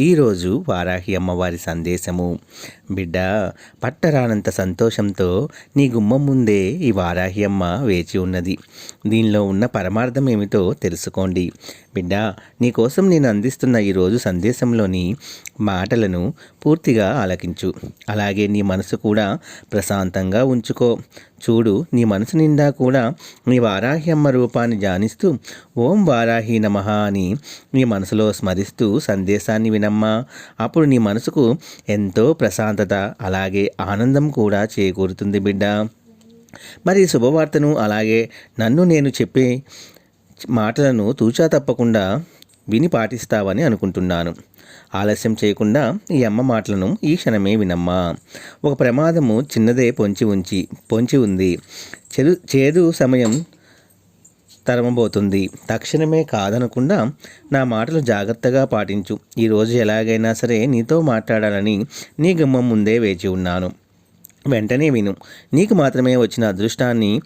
ఈరోజు వారాహి అమ్మవారి సందేశము. బిడ్డ పట్టరానంత సంతోషంతో నీ గుమ్మం ముందే ఈ వారాహి అమ్మ వేచి ఉన్నది. దీనిలో ఉన్న పరమార్థం ఏమిటో తెలుసుకోండి. బిడ్డ నీకోసం నేను అందిస్తున్న ఈరోజు సందేశంలోని మాటలను పూర్తిగా ఆలకించు. అలాగే నీ మనసు కూడా ప్రశాంతంగా ఉంచుకో. చూడు నీ మనసు నిండా కూడా నీ వారాహి అమ్మ రూపాన్ని ధ్యానిస్తూ ఓం వారాహి నమః అని నీ మనసులో స్మరిస్తూ సందేశాన్ని చేయండమ్మా అప్పుడు నీ మనసుకు ఎంతో ప్రశాంతత అలాగే ఆనందం కూడా చేకూరుతుంది బిడ్డ. మరి శుభవార్తను అలాగే నన్ను నేను చెప్పే మాటలను తూచా తప్పకుండా విని పాటిస్తావని అనుకుంటున్నాను. ఆలస్యం చేయకుండా ఈ అమ్మ మాటలను ఈ క్షణమే వినమ్మా. ఒక ప్రమాదము చిన్నదే పొంచి ఉంచి పొంచి ఉంది. చెడు చేదు సమయం తరమబోతుంది. తక్షణమే కాదనకుండా నా మాటలు జాగ్రత్తగా పాటించు. ఈరోజు ఎలాగైనా సరే నీతో మాట్లాడాలని నీ గుమ్మం ముందే వేచి ఉన్నాను. వెంటనే విను నీకు మాత్రమే వచ్చిన అదృష్టాన్ని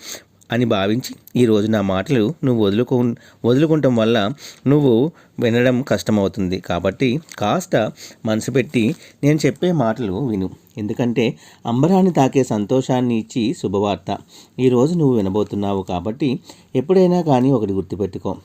అని భావించి ఈరోజు నా మాటలు నువ్వు వదులుకు వదులుకుంటాం వల్ల నువ్వు వినడం కష్టమవుతుంది. కాబట్టి కాస్త మనసు పెట్టి నేను చెప్పే మాటలు విను. ఎందుకంటే అంబరాన్ని తాకే సంతోషాన్ని ఇచ్చి శుభవార్త. ఈరోజు నువ్వు వినబోతున్నావు కాబట్టి ఎప్పుడైనా కానీ ఒకటి గుర్తుపెట్టుకో.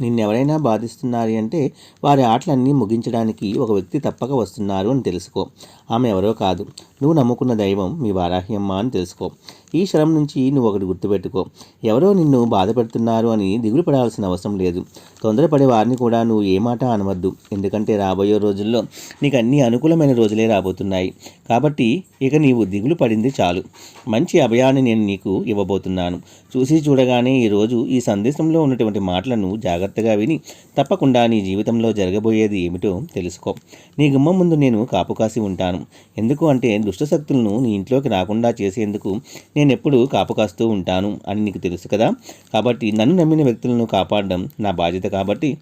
నిన్నెవరైనా బాధిస్తున్నారు అంటే వారి ఆటలన్నీ ముగించడానికి ఒక వ్యక్తి తప్పక వస్తున్నారు అని తెలుసుకో. ఆమె ఎవరో కాదు. నువ్వు నమ్ముకున్న దైవం మీ వారాహ్యమ్మ అని తెలుసుకో. ఈ క్షణం నుంచి నువ్వు ఒకటి గుర్తుపెట్టుకో. ఎవరో నిన్ను బాధపెడుతున్నారు అని దిగులు పడాల్సిన అవసరం లేదు. తొందరపడే వారిని కూడా నువ్వు ఏ మాట అనవద్దు. ఎందుకంటే రాబోయే రోజుల్లో నీకు అన్ని అనుకూలమైన రోజులే రాబోతున్నాయి. కాబట్టి ఇక నీవు దిగులు పడింది చాలు. మంచి అభయాన్ని నేను నీకు ఇవ్వబోతున్నాను. చూసి చూడగానే ఈరోజు ఈ సందేశంలో ఉన్నటువంటి మాటలను జాగ్రత్తగా విని తప్పకుండా నీ జీవితంలో జరగబోయేది ఏమిటో తెలుసుకో. నీ గుమ్మం ముందు నేను కాపు కాసి ఉంటాను. ఎందుకు అంటే దుష్టశక్తులను నీ ఇంట్లోకి రాకుండా చేసేందుకు నేను ఎప్పుడు కాపు కాస్తూ ఉంటాను అని నీకు తెలుసు కదా. కాబట్టి నన్ను నమ్మిన వ్యక్తులను కాపాడడం నా బాధ్యత కాబట్టి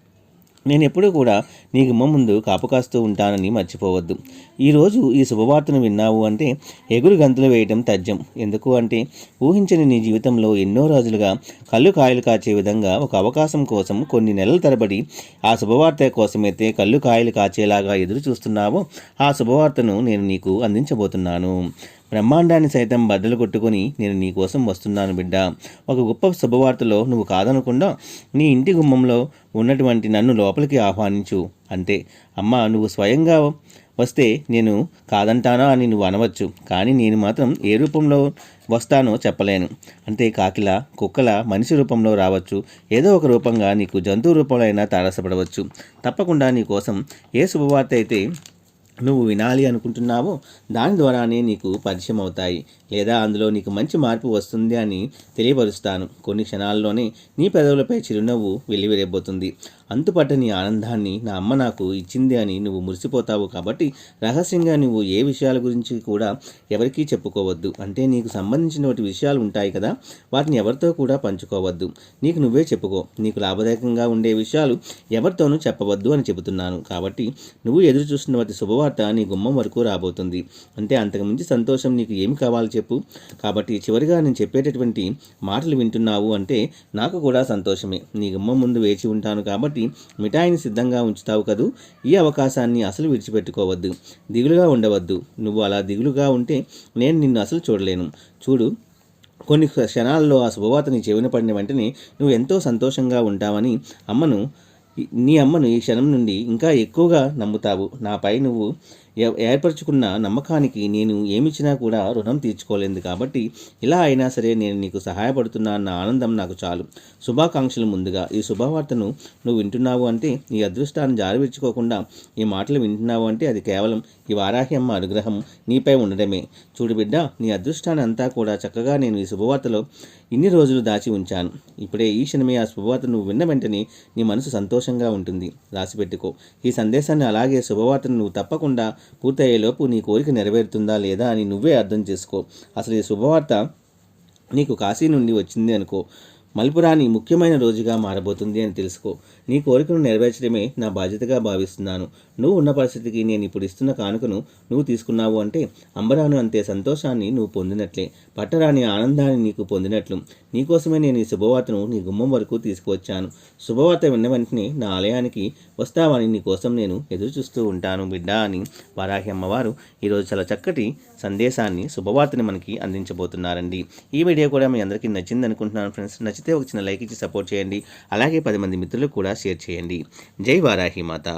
నేను ఎప్పుడూ కూడా నీ గుమ్మ ముందు కాపు కాస్తూ ఉంటానని మర్చిపోవద్దు. ఈరోజు ఈ శుభవార్తను విన్నావు అంటే ఎగురు గంతులు వేయటం తథ్యం. ఎందుకు అంటే ఊహించని నీ జీవితంలో ఎన్నో రోజులుగా కళ్ళు కాయలు కాచే విధంగా ఒక అవకాశం కోసం కొన్ని నెలల తరబడి ఆ శుభవార్త కోసమైతే కళ్ళు కాయలు కాచేలాగా ఎదురు చూస్తున్నావో ఆ శుభవార్తను నేను నీకు అందించబోతున్నాను. బ్రహ్మాండాన్ని సైతం బద్దలు కొట్టుకొని నేను నీ కోసం వస్తున్నాను బిడ్డ. ఒక గొప్ప శుభవార్తలో నువ్వు కాదనకుండా నీ ఇంటి గుమ్మంలో ఉన్నటువంటి నన్ను లోపలికి ఆహ్వానించు. అంతే. అమ్మ నువ్వు స్వయంగా వస్తే నేను కాదంటానా అని నువ్వు అనవచ్చు. కానీ నేను మాత్రం ఏ రూపంలో వస్తానో చెప్పలేను. అంటే కాకిల కుక్కల మనిషి రూపంలో రావచ్చు. ఏదో ఒక రూపంగా నీకు జంతువు రూపంలో అయినా తారసపడవచ్చు. తప్పకుండా నీ కోసం ఏ శుభవార్త అయితే నువ్వు వినాలి అనుకుంటున్నావో దాని ద్వారానే నీకు పరిచయం అవుతాయి లేదా అందులో నీకు మంచి మార్పు వస్తుంది అని తెలియపరుస్తాను. కొన్ని క్షణాల్లోనే నీ పెదవులపై చిరునవ్వు వెల్లివిరేబోతుంది అంతుపట్టని ఆనందాన్ని నా అమ్మ నాకు ఇచ్చింది అని నువ్వు మురిసిపోతావు కాబట్టి రహస్యంగా నువ్వు ఏ విషయాల గురించి కూడా ఎవరికీ చెప్పుకోవద్దు. అంటే నీకు సంబంధించినటువంటి విషయాలు ఉంటాయి కదా వాటిని ఎవరితో కూడా పంచుకోవద్దు. నీకు నువ్వే చెప్పుకో. నీకు లాభదాయకంగా ఉండే విషయాలు ఎవరితోనూ చెప్పవద్దు అని చెబుతున్నాను. కాబట్టి నువ్వు ఎదురు చూస్తున్నటువంటి శుభవార్త నీ గుమ్మం వరకు రాబోతుంది. అంటే అంతకుమించి సంతోషం నీకు ఏమి కావాలి చెప్పు. కాబట్టి చివరిగా నేను చెప్పేటటువంటి మాటలు వింటున్నావు అంటే నాకు కూడా సంతోషమే. నీ గుమ్మ ముందు వేచి ఉంటాను కాబట్టి మిఠాయిని సిద్ధంగా ఉంచుతావు కదూ? ఈ అవకాశాన్ని అసలు విడిచిపెట్టుకోవద్దు. దిగులుగా ఉండవద్దు. నువ్వు అలా దిగులుగా ఉంటే నేను నిన్ను అసలు చూడలేను. చూడు కొన్ని క్షణాల్లో ఆ శుభవార్త నీ చెవిన పడిన వెంటనే నువ్వు ఎంతో సంతోషంగా ఉంటావని అమ్మను నీ అమ్మను ఈ క్షణం నుండి ఇంకా ఎక్కువగా నమ్ముతావు. నాపై నువ్వు ఏర్పరచుకున్న నమ్మకానికి నేను ఏమిచ్చినా కూడా రుణం తీర్చుకోలేదు కాబట్టి ఇలా అయినా సరే నేను నీకు సహాయపడుతున్నా అన్న ఆనందం నాకు చాలు. శుభాకాంక్షలు ముందుగా. ఈ శుభవార్తను నువ్వు వింటున్నావు అంటే నీ అదృష్టాన్ని జారవిడ్చుకోకుండా ఈ మాటలు వింటున్నావు అంటే అది కేవలం ఈ వారాహి అమ్మ అనుగ్రహం నీపై ఉండడమే. చూడు బిడ్డ నీ అదృష్టాన్ని అంతా కూడా చక్కగా నేను ఈ శుభవార్తలో ఇన్ని రోజులు దాచి ఉంచాను. ఇప్పుడే ఈ క్షణమే ఆ శుభవార్త నువ్వు విన్న వెంటనే నీ మనసు సంతోషంగా ఉంటుంది. రాసిపెట్టుకో ఈ సందేశాన్ని అలాగే శుభవార్తను నువ్వు తప్పకుండా పూర్తయ్యేలోపు నీ కోరిక నెరవేరుతుందా లేదా అని నువ్వే అర్థం చేసుకో. అసలు ఈ శుభవార్త నీకు కాశీ నుండి వచ్చింది అనుకో. మల్పురాని ముఖ్యమైన రోజుగా మారబోతుంది అని తెలుసుకో. నీ కోరికను నెరవేర్చడమే నా బాధ్యతగా భావిస్తున్నాను. నువ్వు ఉన్న పరిస్థితికి నేను ఇప్పుడు ఇస్తున్న కానుకను నువ్వు తీసుకున్నావు అంటే అంబరాను అంతే సంతోషాన్ని నువ్వు పొందినట్లే. పట్టరాని ఆనందాన్ని నీకు పొందినట్లు. నీకోసమే నేను ఈ శుభవార్తను నీ గుమ్మం వరకు తీసుకువచ్చాను. శుభవార్త విన్న వెంటనే నా ఆలయానికి వస్తావని నీ కోసం నేను ఎదురు చూస్తూ ఉంటాను బిడ్డ అని వారాహి అమ్మవారు ఈరోజు చాలా చక్కటి సందేశాన్ని శుభవార్తని మనకి అందించబోతున్నారండి. ఈ వీడియో కూడా మీ అందరికీ నచ్చింది అనుకుంటున్నాను ఫ్రెండ్స్ నచ్చితే ఒక చిన్న లైక్ ఇచ్చి సపోర్ట్ చేయండి. అలాగే పది మంది మిత్రులకు కూడా షేర్ చేయండి. జై వారాహి మాత.